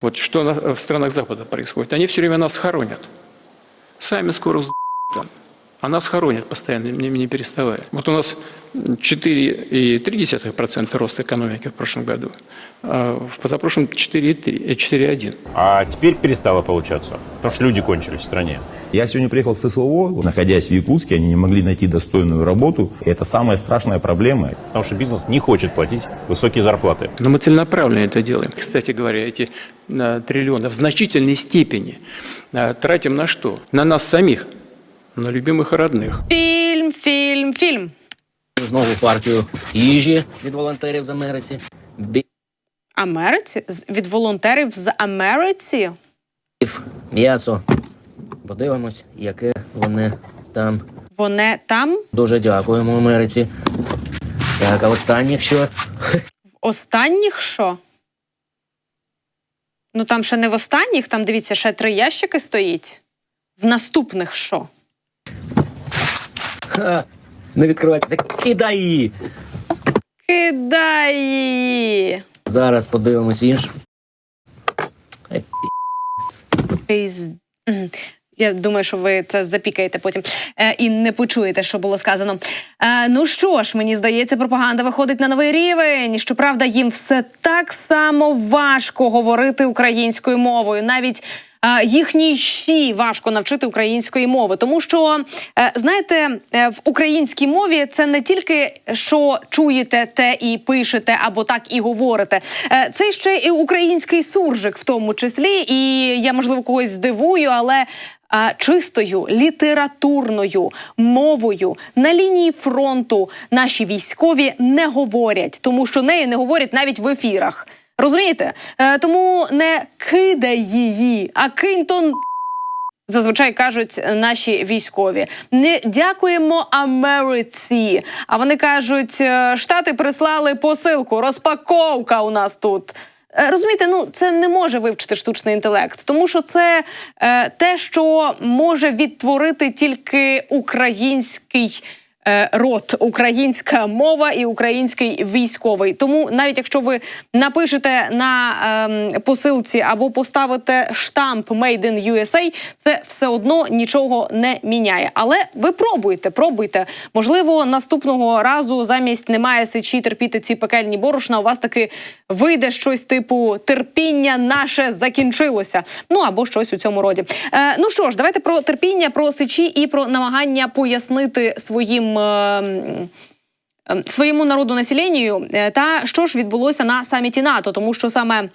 Вот что в странах Запада происходит. Они все время нас хоронят. Сами скоро с. А нас хоронят постоянно, не, не переставая. Вот у нас 4,3% рост экономики в прошлом году, а в позапрошлом 4,3, э, 4,1. А теперь перестало получаться, потому что люди кончились в стране. Я сегодня приехал с СВО, находясь в Якутске, они не могли найти достойную работу. И это самая страшная проблема. Потому что бизнес не хочет платить высокие зарплаты. Но мы целенаправленно это делаем. Кстати говоря, эти а, триллионы в значительной степени а, тратим на что? На нас самих, на любимых и родных. Фільм, фільм, фільм. Знову партію їжі від волонтерів з Америці. Бів, Америці? З- Від волонтерів з Америці? м'ясо. Подивимось, яке вони там. Вони там Дуже дякуємо Америці. Так, а останнє що? в останніх що? Ну там ще не в останніх, там дивіться, ще три ящики стоїть. В наступних що? Ха, не відкривайте. Так кидай її. Кидай її. Зараз подивимось інше. Ай, Я думаю, що ви це запікаєте потім е, і не почуєте, що було сказано. Е, ну що ж, мені здається, пропаганда виходить на новий рівень. Щоправда, їм все так само важко говорити українською мовою. Навіть е, їхній щі важко навчити української мови, тому що е, знаєте, е, в українській мові це не тільки що чуєте те і пишете, або так і говорите. Е, Це ще і український суржик, в тому числі. І я можливо когось здивую, але. Чистою літературною мовою на лінії фронту наші військові не говорять, тому що нею не говорять навіть в ефірах. Розумієте? Е, тому не кидай її, а кинь то Зазвичай кажуть наші військові. Не дякуємо Америці. А вони кажуть, е, штати прислали посилку. Розпаковка у нас тут. Е, Розумієте, ну це не може вивчити штучний інтелект, тому що це е, те, що може відтворити тільки український. Е, Род, українська мова і український військовий. Тому навіть якщо ви напишете на ем, посилці або поставите штамп «Made in USA», це все одно нічого не міняє. Але ви пробуйте, пробуйте. Можливо, наступного разу замість немає сечі терпіти ці пекельні борошна. У вас таки вийде щось типу терпіння наше закінчилося. Ну або щось у цьому роді. Е, ну що ж, давайте про терпіння, про сечі і про намагання пояснити своїм. Своєму народу населенню е, та що ж відбулося на саміті НАТО, тому що саме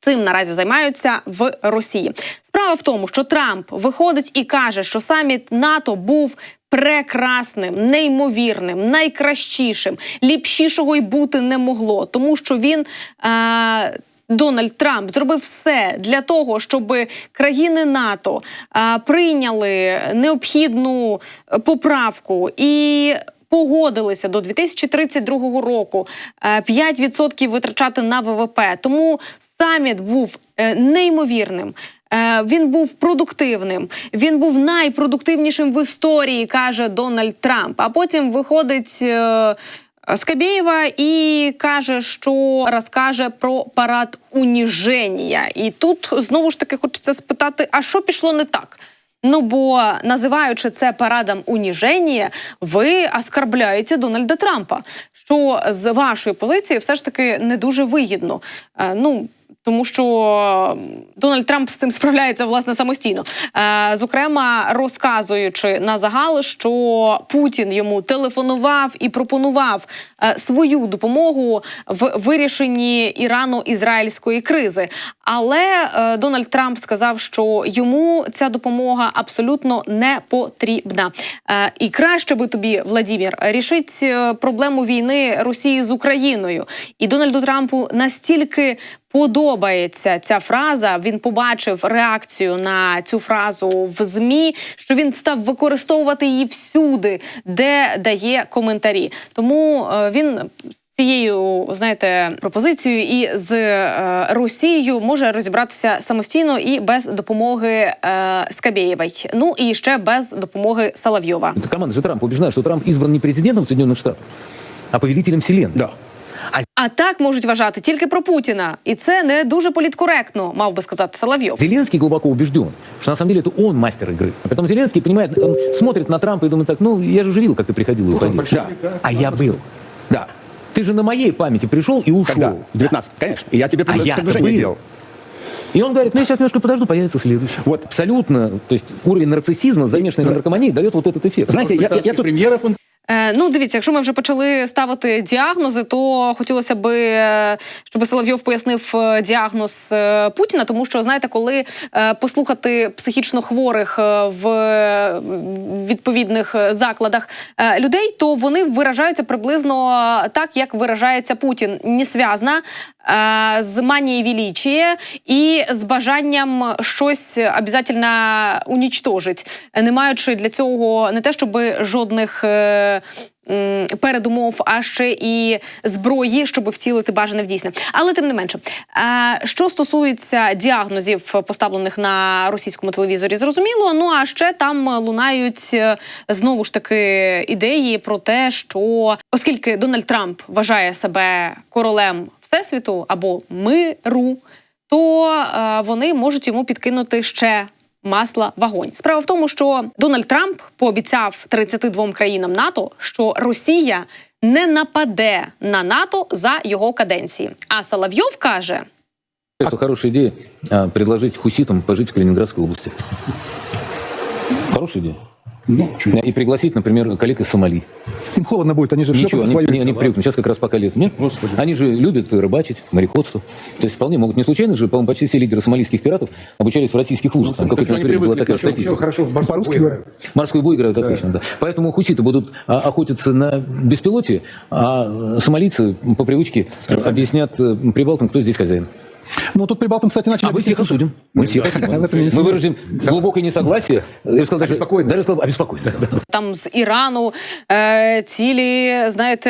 Цим наразі займаються в Росії. Справа в тому, що Трамп виходить і каже, що саміт НАТО був прекрасним, неймовірним, найкращішим, ліпшішого й бути не могло, тому що він. Е- Дональд Трамп зробив все для того, щоб країни НАТО е, прийняли необхідну е, поправку і погодилися до 2032 року е, 5% витрачати на ВВП. Тому саміт був е, неймовірним. Е, Він був продуктивним. Він був найпродуктивнішим в історії, каже Дональд Трамп. А потім виходить. Скабєєва і каже, що розкаже про парад уніження. І тут знову ж таки хочеться спитати: а що пішло не так? Ну бо називаючи це парадом уніження, ви оскарбляєте Дональда Трампа, що з вашої позиції все ж таки не дуже вигідно. Е, ну тому що Дональд Трамп з цим справляється власне самостійно. Е, зокрема, розказуючи на загал, що Путін йому телефонував і пропонував е, свою допомогу в вирішенні Ірано-ізраїльської кризи. Але е, Дональд Трамп сказав, що йому ця допомога абсолютно не потрібна. І краще би тобі, Владімір, рішить проблему війни Росії з Україною. І Дональду Трампу настільки подобається ця фраза. Він побачив реакцію на цю фразу в змі, що він став використовувати її всюди, де дає коментарі. Тому е, він цією, знаєте, пропозицією і з е, Росією може розібратися самостійно і без допомоги е, Скабєєвої. Ну і ще без допомоги Соловйова. Команда же Трампа убеждена, что Трамп избран не президентом Соединенных Штатов, а повелителем вселенной. Да. А А так можуть вважати тільки про Путіна, і це не дуже політкоректно, мав би сказати Соловйов. Зеленский глубоко убежден, что на самом деле это он мастер игры. А потом Зеленский понимает, он смотрит на Трампа и думает так, ну, я же уже видел, как ты приходил и уходил. Да. А я был. Да. Ты же на моей памяти пришел и ушел. Когда? В 19, конечно. И я тебе А пред- я предложение был. делал. И он говорит, ну я сейчас немножко подожду, появится следующий. Вот. Абсолютно, то есть уровень нарциссизма, замешанный на наркомании, дает вот этот эффект. Знаете, я, я, я тут... премьеров он Е, ну, дивіться, якщо ми вже почали ставити діагнози, то хотілося би, е, щоб Соловйов пояснив е, діагноз е, Путіна, тому що знаєте, коли е, послухати психічно хворих е, в е, відповідних е, закладах е, людей, то вони виражаються приблизно так, як виражається Путін, несвязно, е, з манією величия і з бажанням щось обов'язково унічтожить, не маючи для цього не те, щоб жодних. Передумов, а ще і зброї, щоб втілити бажане в дійсне. Але тим не менше, що стосується діагнозів, поставлених на російському телевізорі, зрозуміло. Ну а ще там лунають е, знову ж таки ідеї про те, що оскільки Дональд Трамп вважає себе королем всесвіту або миру, то е, вони можуть йому підкинути ще. Масла в вогонь. Справа в тому, що Дональд Трамп пообіцяв 32 країнам НАТО, що Росія не нападе на НАТО за його каденції. А Соловйов каже: Что хорошая идея предложить хуситам пожить в Калининградской области. Хорошая идея. Ну, И пригласить, например, коллег из Сомали. Им холодно будет, они же в Ничего, они, они, они привыкнут. Сейчас как раз пока лет нет. Господи. Они же любят рыбачить, мореходство. То есть вполне могут. Не случайно же, по-моему, почти все лидеры сомалийских пиратов обучались в российских вузах. Там какой-то они время была такая статистика. Хорошо, по-русски говорят. Морской бой играют отлично, да. Поэтому хуситы будут а, охотиться на беспилотие, а э, сомалийцы по привычке объяснят э, прибалтам, кто здесь хозяин. Ну, тут прибалтам, кстати, начали... А мы всех объяснять- осудим. Мы всех В этом осудим. не Мы сомневаюсь. выразим глубокое несогласие. Я бы сказал, даже, Обеспокоенность. даже сказал, обеспокоенность. да. там з Ірану е, цілі, знаєте,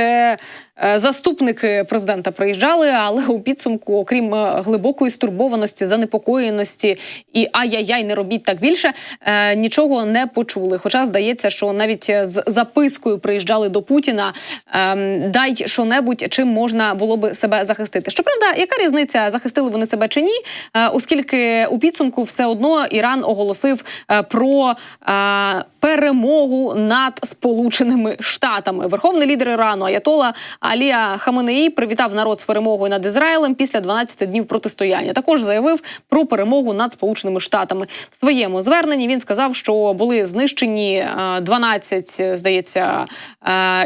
е, заступники президента приїжджали, але у підсумку, окрім е, глибокої стурбованості, занепокоєності і ай-яй-яй, не робіть так більше, е, нічого не почули. Хоча здається, що навіть з запискою приїжджали до Путіна. ем, дай що-небудь, чим можна було би себе захистити. Щоправда, яка різниця, захистили вони себе чи ні, е, оскільки у підсумку все одно Іран оголосив е, про е, перемогу над Сполученими Штатами. Верховний лідер Ірану Аятола Алія Хаменеї привітав народ з перемогою над Ізраїлем після 12 днів протистояння. Також заявив про перемогу над Сполученими Штатами. В своєму зверненні він сказав, що були знищені е, 12, здається,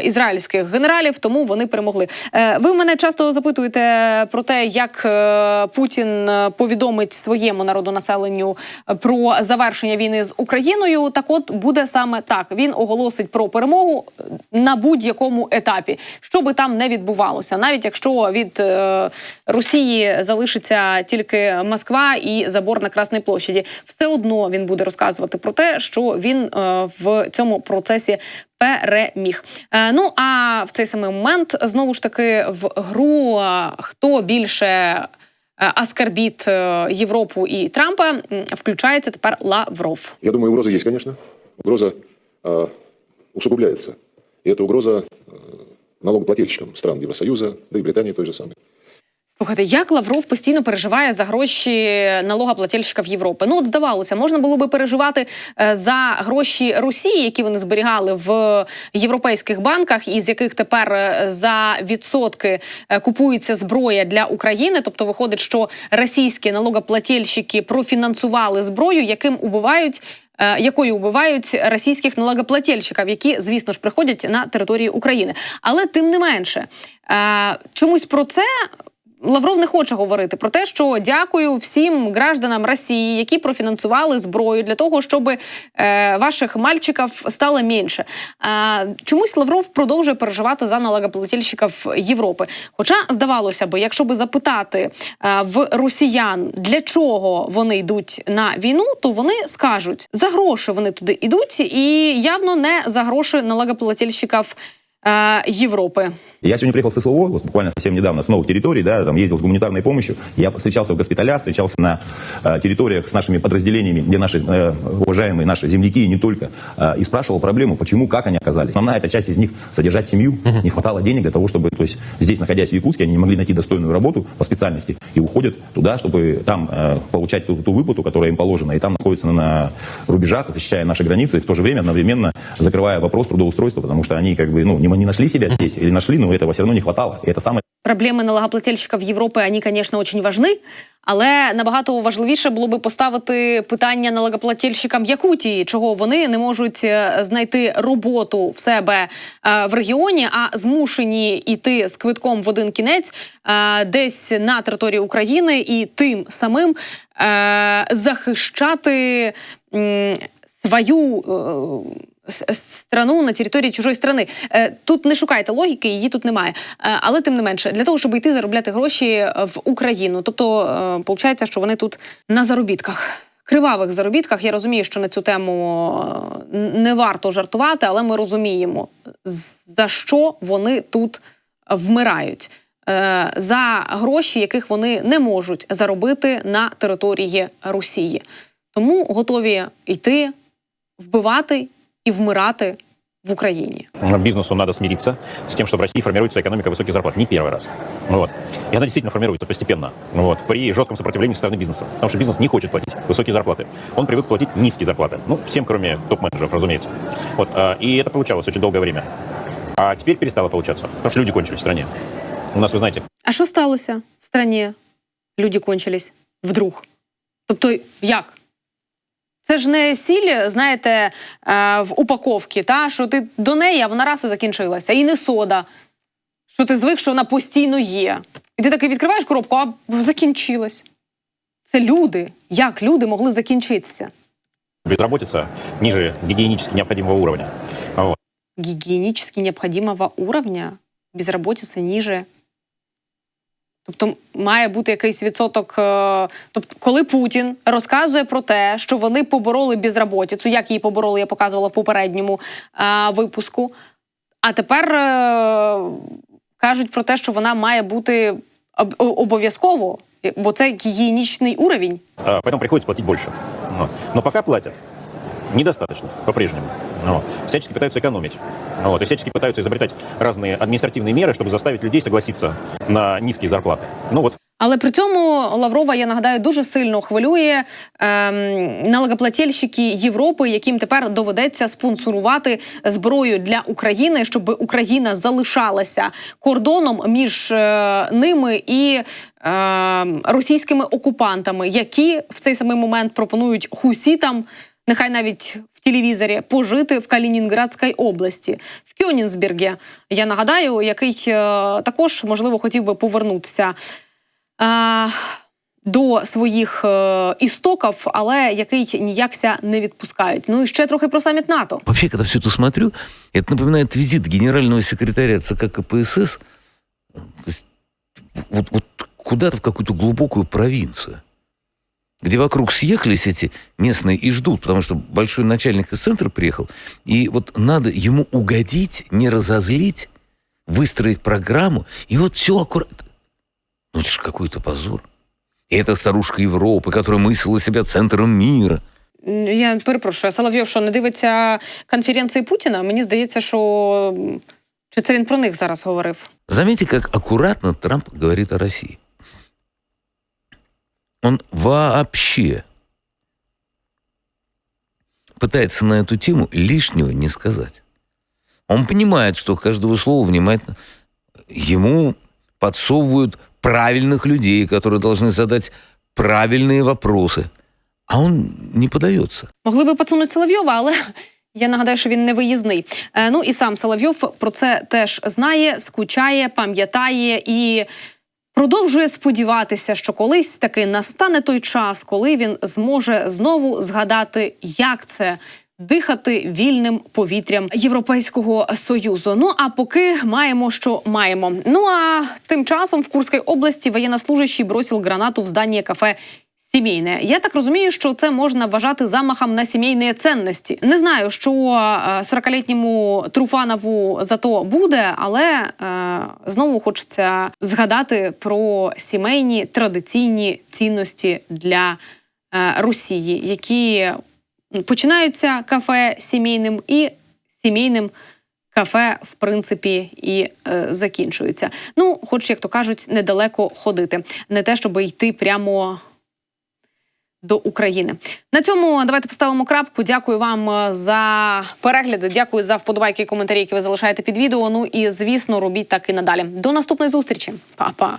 ізраїльських генералів, тому вони перемогли. Ви мене часто запитуєте про те, як Путін е, повідомить своєму народу населенню е, про завершення війни з Україною. Так, от буде саме так. Він оголосить про перемогу е, на будь-якому етапі, що би там не відбувалося, навіть якщо від е, Росії залишиться тільки Москва і забор на Красній площаді, все одно він буде розказувати про те, що він е, в цьому процесі переміг. Ну а в цей самий момент знову ж таки в гру хто більше. е, Аскарбіт е, Європу і Трампа м, включається тепер Лавров. Я думаю, угроза есть, конечно. Угроза э, усугубляется. И эта угроза э, налогоплательщикам стран Евросоюза, да и Британии той же самой. Слухайте, як Лавров постійно переживає за гроші налогоплательщиків Європи? Ну от здавалося, можна було би переживати е, за гроші Росії, які вони зберігали в європейських банках, і з яких тепер е, за відсотки е, купується зброя для України. Тобто виходить, що російські налогоплательщики профінансували зброю, яким убивають. Якою убивають російських налогоплательщиків, які, звісно ж, приходять на територію України. Але тим не менше, чомусь про це Лавров не хоче говорити про те, що дякую всім гражданам Росії, які профінансували зброю для того, щоб е, ваших мальчиків стало менше. Е, чомусь Лавров продовжує переживати за налогоплательщиків Європи. Хоча здавалося би, якщо би запитати е, в росіян, для чого вони йдуть на війну, то вони скажуть за гроші вони туди йдуть, і явно не за гроші налогоплательщиків е, Європи. Я сегодня приехал с СВО, вот буквально совсем недавно, с новых территорий, да, там ездил с гуманитарной помощью. Я встречался в госпиталях, встречался на э, территориях с нашими подразделениями, где наши э, уважаемые наши земляки и не только, э, и спрашивал проблему, почему, как они оказались. Основная эта часть из них содержать семью, не хватало денег для того, чтобы, то есть здесь, находясь в Якутске, они не могли найти достойную работу по специальности и уходят туда, чтобы там э, получать ту, ту выплату, которая им положена, и там находятся на, на рубежах, защищая наши границы, и в то же время одновременно закрывая вопрос трудоустройства, потому что они как бы, ну, не, не нашли себя здесь, или нашли, но этого все равно не хватало. И это самое Проблеми налогоплательщиків Європи, вони, звісно, дуже важні, але набагато важливіше було би поставити питання налогоплательщикам Якутії, чого вони не можуть е, знайти роботу в себе е, в регіоні, а змушені йти з квитком в один кінець е, десь на території України і тим самим захищати свою. Страну на території чужої страни. Е, Тут не шукайте логіки, її тут немає. Е, Але тим не менше, для того, щоб йти заробляти гроші е, в Україну. Тобто, виходить, що вони тут на заробітках. Кривавих заробітках я розумію, що на цю тему не варто жартувати, але ми розуміємо, за що вони тут вмирають. За гроші, яких вони не можуть заробити на території Росії. Тому готові йти, вбивати і вмирати в Україні. Бизнесу надо смириться с тем, что в России формируется экономика высоких зарплат. Не первый раз. Вот. И она действительно формируется постепенно. Вот. При жестком сопротивлении со стороны бизнеса. Потому что бизнес не хочет платить высокие зарплаты. Он привык платить низкие зарплаты. Ну, всем, кроме топ-менеджеров, разумеется. Вот. а, И это получалось очень долгое время. А теперь перестало получаться. Потому что люди кончились в стране. У нас, вы знаете, А що сталося в страні? Люди кончились вдруг. Тобто, як? Це ж не сіль, знаєте, е, в упаковці, та що ти до неї, а вона раз і закінчилася. І не сода. Що ти звик, що вона постійно є. І ти такий відкриваєш коробку, а закінчилась. Це люди. Як люди могли закінчитися? безработица ниже гигиенически необходимого уровня. Вот. гигиенически необходимого уровня, безработиця ніже. Тобто має бути якийсь відсоток. е, Тобто, коли Путін розказує про те, що вони побороли безработицю, як її побороли, я показувала в попередньому е, випуску. А тепер е, кажуть про те, що вона має бути об- обов'язково, бо це гігієнічний уровень. А, Поэтому приходится платить больше. Вот. Но пока платят недостаточно, по-прежнему. Вот. Всячески пытаются экономить. Вот. И всячески пытаются изобретать разные административные меры, чтобы заставить людей согласиться на низкие зарплаты. Ну вот Але при цьому Лаврова, я нагадаю, дуже сильно хвилює ем, налогоплательщики Європи, яким тепер доведеться спонсорувати зброю для України, щоб Україна залишалася кордоном між е, ними і е, російськими окупантами, які в цей самий момент пропонують хусітам. Нехай навіть в телевізорі пожити в Калінінградській області, в Кьонінсбергі. Я нагадаю, який е, також можливо хотів би повернутися до своїх е, істоків, але який ніякся не відпускають. Ну і ще трохи про саміт НАТО. Вообще, когда все это смотрю, это напоминает визит генерального секретаря ЦК КПСС вот, вот куда-то в какую-то глубокую провинцию, где вокруг съехались эти местные и ждут, потому что большой начальник из центра приехал, и вот надо ему угодить, не разозлить, выстроить программу, и вот все аккуратно. Ну это же какой-то позор. И эта старушка Европы, которая мыслила себя центром мира – Я перепрошую, а Соловйов, що не дивиться конференції Путіна? Мені здається, що м, чи це він про них зараз говорив? Заметьте, как аккуратно Трамп говорит о России. Он вообще пытается на эту тему лишнего не сказать. Он понимает, что каждого слова внимательно ему подсовывают правильных людей, которые должны задать правильные вопросы. А он не подается. Могли би подсунути Соловйова, але я нагадаю, що він не виїзний. Е, ну і сам Соловйов про це теж знає, скучає, пам'ятає і продовжує сподіватися, що колись таки настане той час, коли він зможе знову згадати, як це. Дихати вільним повітрям Європейського союзу. Ну а поки маємо, що маємо. Ну а тим часом в Курській області воєннослужащий бросив гранату в здание кафе Сімейне, я так розумію, що це можна вважати замахом на сімейні цінності. Не знаю, що е, 40-літньому Труфанову за то буде, але е, знову хочеться згадати про сімейні традиційні цінності для е, Росії, які починаються кафе сімейним і сімейним кафе, в принципі, і е, закінчуються. Ну, хоч, як то кажуть, недалеко ходити, не те, щоб йти прямо. До України на цьому давайте поставимо крапку. Дякую вам е, за перегляди. Дякую за вподобайки і коментарі, які ви залишаєте під відео. Ну і звісно, робіть так і надалі. До наступної зустрічі, Па-па!